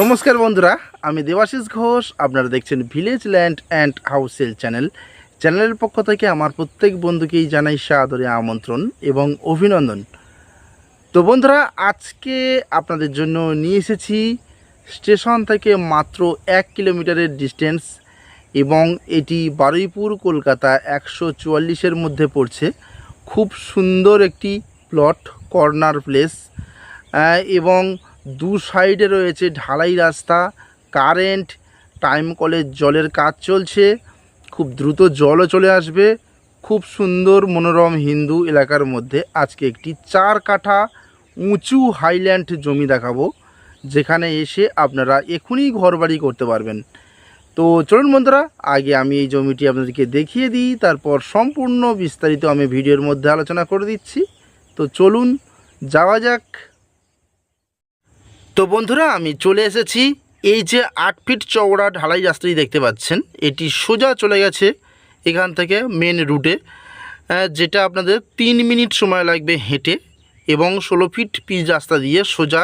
নমস্কার বন্ধুরা, আমি দেবাশিস ঘোষ, আপনারা দেখছেন village land and house channel চ্যানেলের পক্ষ থেকে আমার প্রত্যেক বন্ধুকেই জানাই সাদরে আমন্ত্রণ এবং অভিনন্দন। তো বন্ধুরা, আজকে আপনাদের জন্য নিয়ে এসেছি স্টেশন থেকে মাত্র এক কিলোমিটারের ডিস্টেন্স এবং এটি বারুইপুর, কলকাতা একশো চুয়াল্লিশের মধ্যে পড়ছে। খুব সুন্দর একটি প্লট কর্নার প্লেস এবং দু সাইডে রয়েছে ঢালাই রাস্তা, কারেন্ট টাইম কলের জলের কাজ চলছে, খুব দ্রুত জলও চলে আসবে। খুব সুন্দর মনোরম হিন্দু এলাকার মধ্যে আজকে একটি চার কাঠা উঁচু হাইল্যান্ড জমি দেখাবো, যেখানে এসে আপনারা এখনই ঘরবাড়ি করতে পারবেন। তো চলুন বন্ধুরা, আগে আমি এই জমিটি আপনাদেরকে দেখিয়ে দিই, তারপর সম্পূর্ণ বিস্তারিত আমি ভিডিওর মধ্যে আলোচনা করে দিচ্ছি। তো চলুন, যাওয়া যাক। তো বন্ধুরা, আমি চলে এসেছি। এই যে আট ফিট চওড়া ঢালাই রাস্তাটি দেখতে পাচ্ছেন, এটি সোজা চলে গেছে এখান থেকে মেন রুটে যেটা আপনাদের তিন মিনিট সময় লাগবে হেঁটে এবং ষোলো ফিট পিচ রাস্তা দিয়ে সোজা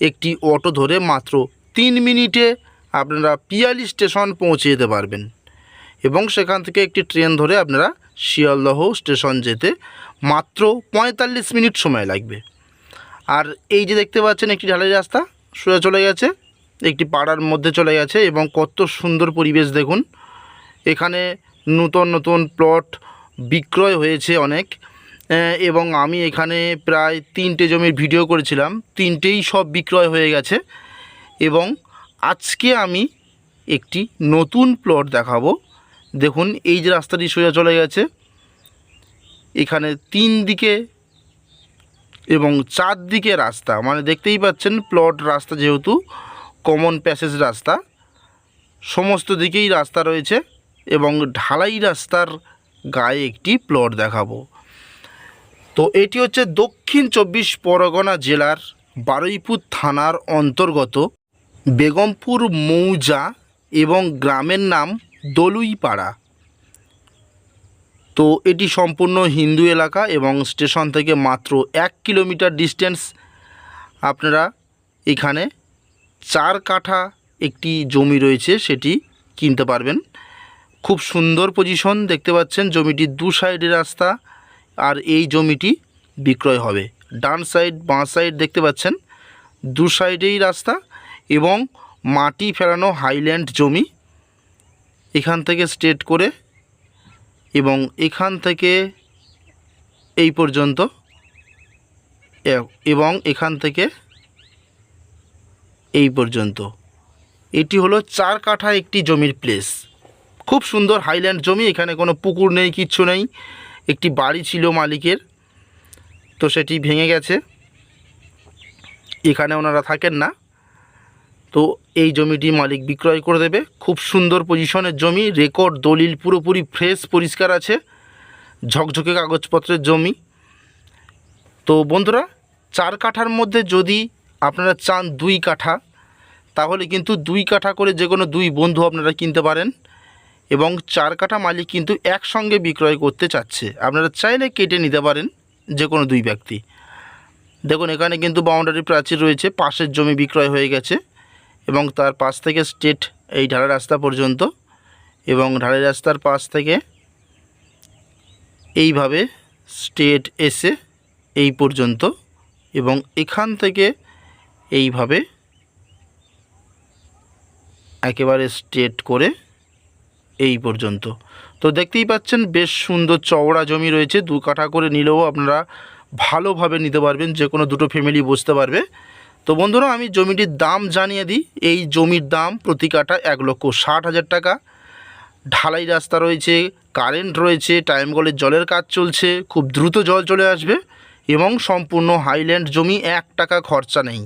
একটি অটো ধরে মাত্র তিন মিনিটে আপনারা পিয়ালি স্টেশন পৌঁছে যেতে পারবেন এবং সেখান থেকে একটি ট্রেন ধরে আপনারা শিয়ালদহ স্টেশন যেতে মাত্র পঁয়তাল্লিশ মিনিট সময় লাগবে। আর এই যে দেখতে পাচ্ছেন একটি ঢালাই রাস্তা, সোজা চলে গেছে, একটি পাড়ার মধ্যে চলে গেছে এবং কত সুন্দর পরিবেশ দেখুন। এখানে নতুন নতুন প্লট বিক্রয় হয়েছে অনেক। এবং আমি এখানে প্রায় তিনটে জমির ভিডিও করেছিলাম, তিনটেই সব বিক্রয় হয়ে গেছে। এবং আজকে আমি একটি নতুন প্লট দেখাবো। দেখুন, এই যে রাস্তাটি সোজা চলে গেছে, এখানে তিন দিকে এবং চারদিকে রাস্তা মানে দেখতেই পাচ্ছেন প্লট রাস্তা যেহেতু কমন প্যাসেজ রাস্তা, সমস্ত দিকেই রাস্তা রয়েছে এবং ঢালাই রাস্তার গায়ে একটি প্লট দেখাবো। তো এটি হচ্ছে দক্ষিণ চব্বিশ পরগনা জেলার বারুইপুর থানার অন্তর্গত বেগমপুর মৌজা এবং গ্রামের নাম দলুইপাড়া। তো এটি সম্পূর্ণ হিন্দু এলাকা এবং স্টেশন থেকে মাত্র এক কিলোমিটার ডিস্টেন্স। আপনারা এখানে চার কাঠা একটি জমি রয়েছে, সেটি কিনতে পারবেন। খুব সুন্দর পজিশন দেখতে পাচ্ছেন জমিটির দু সাইডে রাস্তা আর এই জমিটি বিক্রয় হবে। ডান সাইড বাঁ সাইড দেখতে পাচ্ছেন, দু সাইডেই রাস্তা এবং মাটি ফেলানো হাইল্যান্ড জমি। এখান থেকে স্ট্রেট করে এবং এখান থেকে এই পর্যন্ত এবং এখান থেকে এই পর্যন্ত। এটি হলো চার কাঠা একটি জমির প্লেস খুব সুন্দর হাইল্যান্ড জমি, এখানে কোনো পুকুর নেই, কিচ্ছু নেই। একটি বাড়ি ছিল মালিকের, তো সেটি ভেঙে গেছে। এখানে ওনারা থাকেন না। তো এই জমিটি মালিক বিক্রয় করে দেবে। খুব সুন্দর পজিশনের জমি, রেকর্ড দলিল পুরোপুরি ফ্রেশ, পরিষ্কার আছে, ঝকঝকে কাগজপত্রের জমি। তো বন্ধুরা, চার কাঠার মধ্যে যদি আপনারা চান দুই কাঠা, তাহলে কিন্তু দুই কাঠা করে যে কোনো দুই বন্ধু আপনারা কিনতে পারেন এবং চার কাঠা মালিক কিন্তু একসঙ্গে বিক্রয় করতে চাচ্ছে। আপনারা চাইলে কেটে নিতে পারেন যে কোনো দুই ব্যক্তি। দেখুন, এখানে কিন্তু বাউন্ডারি প্রাচীর রয়েছে, পাশের জমি বিক্রয় হয়ে গেছে। এবং তার পাশ থেকে স্ট্রেট এই ঢালাই রাস্তা পর্যন্ত এবং ঢালাই রাস্তার পাশ থেকে এইভাবে স্ট্রেট এসে এই পর্যন্ত এবং এখান থেকে এইভাবে একেবারে স্ট্রেট করে এই পর্যন্ত। তো দেখতেই পাচ্ছেন, বেশ সুন্দর চওড়া জমি রয়েছে। দু কাঠা করে নিলেও আপনারা ভালোভাবে নিতে পারবেন। যে কোনো দুটো ফ্যামিলি বসতে পারবে। তো বন্ধুরা, আমি জমিটির দাম জানিয়ে দিই। এই জমির দাম প্রতি কাঠা এক লক্ষ ষাট হাজার টাকা। ঢালাই রাস্তা রয়েছে, কারেন্ট রয়েছে, টাইম কলের জলের কাজ চলছে, খুব দ্রুত জল চলে আসবে এবং সম্পূর্ণ হাইল্যান্ড জমি এক টাকা খরচা নেই।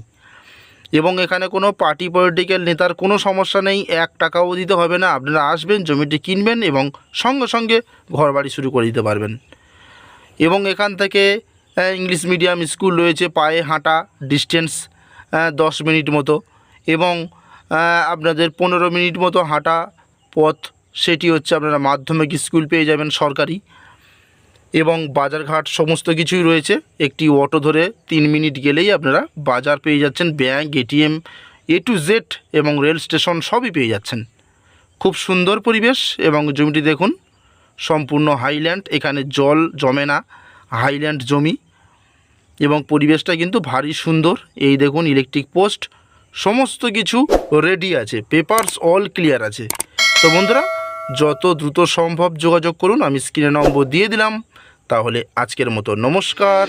এবং এখানে কোনো পার্টি পলিটিক্যাল নেতার কোনো সমস্যা নেই, এক টাকাও দিতে হবে না। আপনারা আসবেন, জমিটি কিনবেন এবং সঙ্গে সঙ্গে ঘরবাড়ি শুরু করে দিতে পারবেন। এবং এখান থেকে ইংলিশ মিডিয়াম স্কুল রয়েছে, পায়ে হাঁটা ডিস্টেন্স দশ মিনিট মতো এবং আপনাদের পনেরো মিনিট মতো হাঁটা পথ, সেটি হচ্ছে আপনারা মাধ্যমিক স্কুল পেয়ে যাবেন সরকারি এবং বাজারঘাট সমস্ত কিছুই রয়েছে। একটি অটো ধরে তিন মিনিট গেলেই আপনারা বাজার পেয়ে যাচ্ছেন, bank, ATM A to Z এবং রেল স্টেশন সবই পেয়ে যাচ্ছেন। খুব সুন্দর পরিবেশ এবং জমিটি দেখুন, সম্পূর্ণ হাইল্যান্ড, এখানে জল জমে না, হাইল্যান্ড জমি। এবং পরিবেশটা কিন্তু ভারী সুন্দর। এই দেখুন ইলেকট্রিক পোস্ট সমস্ত কিছু রেডি আছে পেপারস অল ক্লিয়ার আছে। তো বন্ধুরা, যত দ্রুত সম্ভব যোগাযোগ করুন, আমি স্ক্রিনে নম্বর দিয়ে দিলাম। তাহলে আজকের মতো নমস্কার।